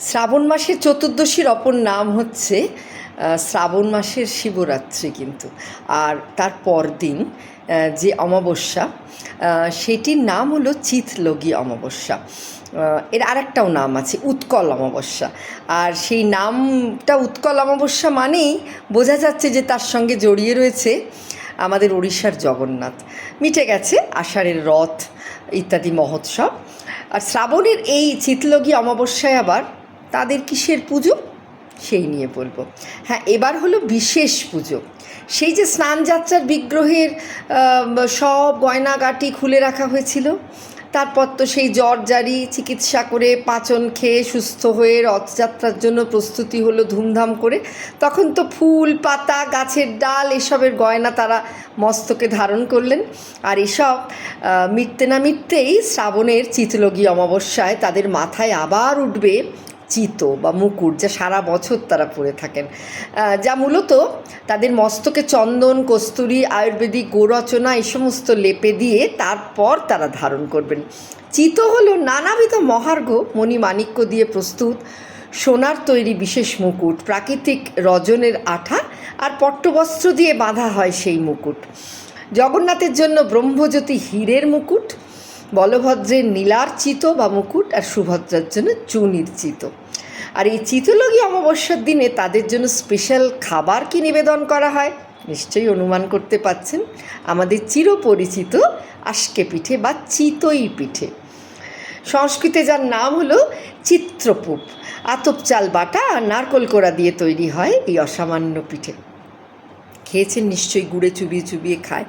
শ্রাবণ মাসের চতুর্দশীর অপর নাম হচ্ছে শ্রাবণ মাসের শিবরাত্রি কিন্তু। আর তার পরদিন যে অমাবস্যা সেটির নাম হলো চিতলগী অমাবস্যা। এর আরেকটাও নাম আছে, উৎকল অমাবস্যা। আর সেই নামটা উৎকল অমাবস্যা মানেই বোঝা যাচ্ছে যে তার সঙ্গে জড়িয়ে রয়েছে আমাদের উড়িষ্যার জগন্নাথ। মিটে গেছে আষাঢ়ের রথ, ইত্যাদি মহোৎসব। আর শ্রাবণের এই চিতলগী অমাবস্যায় আবার তাদের কিসের পুজো? সেই নিয়ে বলব। হ্যাঁ এবার হলো বিশেষ পুজো। সেই যে স্নানযাত্রার বিগ্রহের সব গয়নাগাটি খুলে রাখা হয়েছিল। তারপর তো সেই জ্বর জারি, চিকিৎসা করে পাচন খেয়ে সুস্থ হয়ে রথযাত্রার জন্য প্রস্তুতি হলো ধুমধাম করে। তখন তো ফুল, পাতা, গাছের ডাল এসবের গয়না তারা মস্তকে ধারণ করলেন। আর এসব মিটতে না মিটতেই শ্রাবণের চিতলগী অমাবস্যায় তাদের মাথায় আবার উঠবে চিত বা মুকুট যা সারা বছর তারা পরে থাকেন। যা মূলত তাদের মস্তকে চন্দন, কস্তুরি, আয়ুর্বেদিক গোরচনা এই সমস্ত লেপে দিয়ে তারপর তারা ধারণ করবেন। চিত হলো নানাবিধ মহার্ঘ মণিমাণিক্য দিয়ে প্রস্তুত, সোনার তৈরি বিশেষ মুকুট, প্রাকৃতিক রজনের আঠা আর পট্টবস্ত্র দিয়ে বাঁধা হয় সেই মুকুট। জগন্নাথের জন্য ব্রহ্মজ্যোতি হীরের মুকুট, বলভদ্রের নীলার চিত বা মুকুট আর সুভদ্রার জন্য চুনির চিত আর এই চিতলগী অমাবস্যার দিনে তাদের জন্য স্পেশাল খাবার কি নিবেদন করা হয়? নিশ্চয়ই অনুমান করতে পাচ্ছেন আমাদের চিরপরিচিত আশকে পিঠে বা চিতই পিঠে। সংস্কৃতে যার নাম হলো চিত্রপুপ। আতপ চাল, বাটা আর নারকোল কোড়া দিয়ে তৈরি হয় এই অসামান্য পিঠে। খেয়েছেন নিশ্চয়ই গুড়ে চুবিয়ে চুবিয়ে খায়।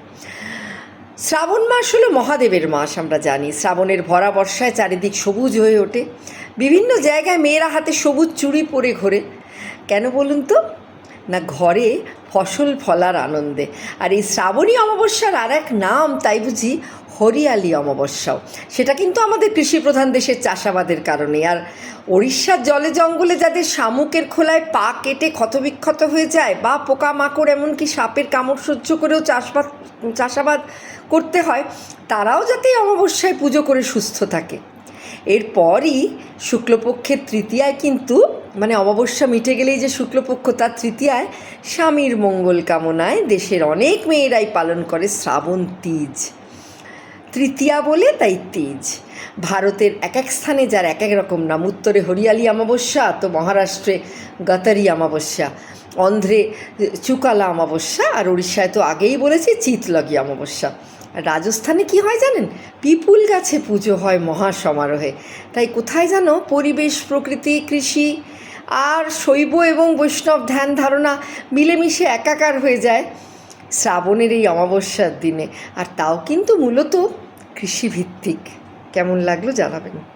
শ্রাবণ মাস হলো মহাদেবের মাস, আমরা জানি। শ্রাবণের ভরা বর্ষায় চারিদিক সবুজ হয়ে ওঠে। বিভিন্ন জায়গায় মেয়েরা হাতে সবুজ চুড়ি পরে ঘোরে। কেন বলুন তো? না, ঘরে ফসল ফলার আনন্দে। আর এই শ্রাবণী অমাবস্যার আর এক নাম, তাই বুঝি হরিয়ালি অমাবস্যাও। সেটা কিন্তু আমাদের কৃষিপ্রধান দেশের চাষাবাদের কারণে। আর ওড়িশার জলে জঙ্গলে যাদের শামুকের খোলায় পা কেটে ক্ষতবিক্ষত হয়ে যায়, বা পোকামাকড়, এমনকি সাপের কামড় সহ্য করেও চাষবাদ, চাষাবাদ করতে হয়, তারাও যাতে অমাবস্যায় পুজো করে সুস্থ থাকে। এরপরই শুক্লপক্ষের তৃতীয়ায় কিন্তু মানে অমাবস্যা মিটে গেলেই যে শুক্লপক্ষ তার তৃতীয়ায়, স্বামীর মঙ্গল কামনায় দেশের অনেক মেয়েরাই পালন করে শ্রাবণ তীজ। তৃতীয়া বলে তাই তেজ। ভারতের এক এক স্থানে যার এক এক রকম নাম, উত্তরে হরিয়ালি অমাবস্যা, তো মহারাষ্ট্রে গতারি অমাবস্যা, অন্ধ্রে চুকালা অমাবস্যা, আর উড়িষ্যায় তো আগেই বলেছি চিতলগি অমাবস্যা। রাজস্থানে কি হয় জানেন? পিপুল গাছে পুজো হয় মহা সমারোহে তাই কোথায় যেন পরিবেশ, প্রকৃতি, কৃষি আর শৈব এবং বৈষ্ণব ধ্যান ধারণা মিলেমিশে একাকার হয়ে যায় শ্রাবণের এই অমাবস্যার দিনে। আর তাও কিন্তু মূলত কৃষিভিত্তিক। কেমন লাগল জানাবেন?